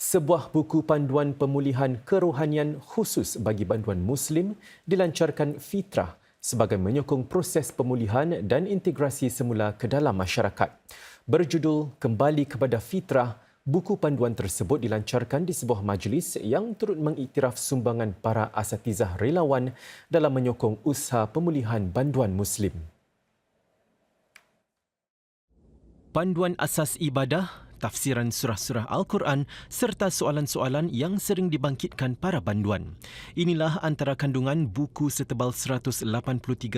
Sebuah buku panduan pemulihan kerohanian khusus bagi banduan Muslim dilancarkan Fitrah sebagai menyokong proses pemulihan dan integrasi semula ke dalam masyarakat. Berjudul Kembali kepada Fitrah, buku panduan tersebut dilancarkan di sebuah majlis yang turut mengiktiraf sumbangan para asatizah relawan dalam menyokong usaha pemulihan banduan Muslim. Panduan asas ibadah tafsiran surah-surah Al-Quran serta soalan-soalan yang sering dibangkitkan para banduan. Inilah antara kandungan buku setebal 183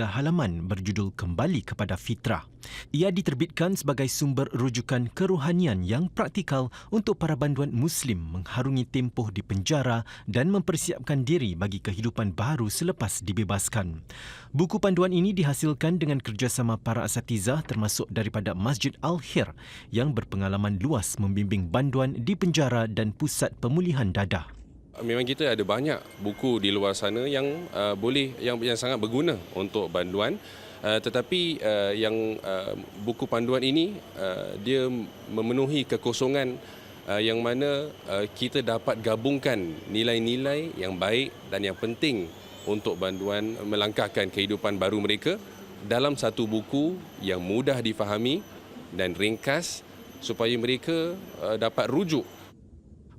halaman berjudul Kembali kepada Fitrah. Ia diterbitkan sebagai sumber rujukan kerohanian yang praktikal untuk para banduan Muslim mengharungi tempoh di penjara dan mempersiapkan diri bagi kehidupan baru selepas dibebaskan. Buku panduan ini dihasilkan dengan kerjasama para asatizah termasuk daripada Masjid Al-Hir yang berpengalaman luar luas membimbing banduan di penjara dan pusat pemulihan dadah. Memang kita ada banyak buku di luar sana yang uh, boleh yang yang sangat berguna untuk banduan. Uh, tetapi uh, yang uh, buku panduan ini uh, dia memenuhi kekosongan uh, yang mana uh, kita dapat gabungkan nilai-nilai yang baik dan yang penting untuk banduan melangkahkan kehidupan baru mereka dalam satu buku yang mudah difahami dan ringkas supaya mereka uh, dapat rujuk.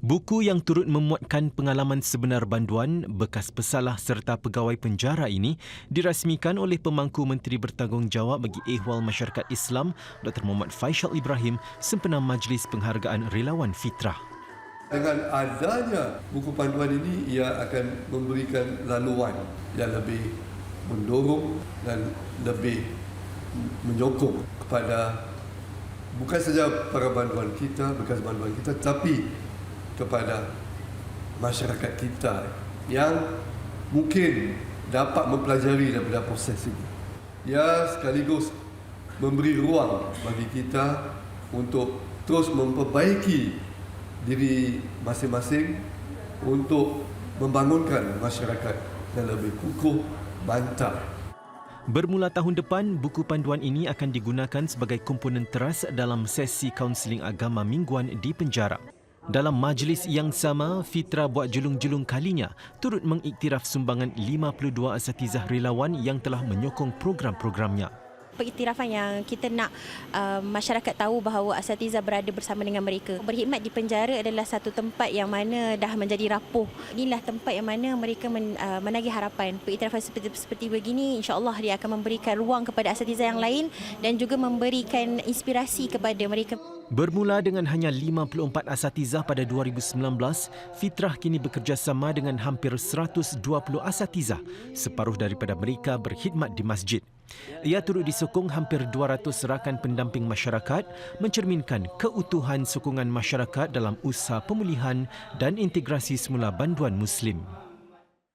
Buku yang turut memuatkan pengalaman sebenar banduan bekas pesalah serta pegawai penjara ini dirasmikan oleh pemangku Menteri Bertanggungjawab bagi Ehwal Masyarakat Islam Dr. Muhammad Faisal Ibrahim sempena Majlis Penghargaan Relawan Fitrah. Dengan adanya buku panduan ini, ia akan memberikan laluan yang lebih mendorong dan lebih menyokong kepada bukan saja para bantuan kita, bekas bantuan kita, tapi kepada masyarakat kita yang mungkin dapat mempelajari daripada proses ini. Ya sekaligus memberi ruang bagi kita untuk terus memperbaiki diri masing-masing untuk membangunkan masyarakat yang lebih kukuh, bantah Bermula tahun depan, buku panduan ini akan digunakan sebagai komponen teras dalam sesi kaunseling agama mingguan di penjara. Dalam majlis yang sama, Fitra buat julung-julung kalinya turut mengiktiraf sumbangan 52 asatizah relawan yang telah menyokong program-programnya pengiktirafan yang kita nak uh, masyarakat tahu bahawa asatiza berada bersama dengan mereka. Berkhidmat di penjara adalah satu tempat yang mana dah menjadi rapuh. Inilah tempat yang mana mereka men, uh, menagih harapan. Pengiktirafan seperti, seperti begini insya-Allah dia akan memberikan ruang kepada asatiza yang lain dan juga memberikan inspirasi kepada mereka. Bermula dengan hanya 54 asatizah pada 2019, Fitrah kini bekerjasama dengan hampir 120 asatizah. Separuh daripada mereka berkhidmat di masjid. Ia turut disokong hampir 200 rakan pendamping masyarakat mencerminkan keutuhan sokongan masyarakat dalam usaha pemulihan dan integrasi semula banduan Muslim.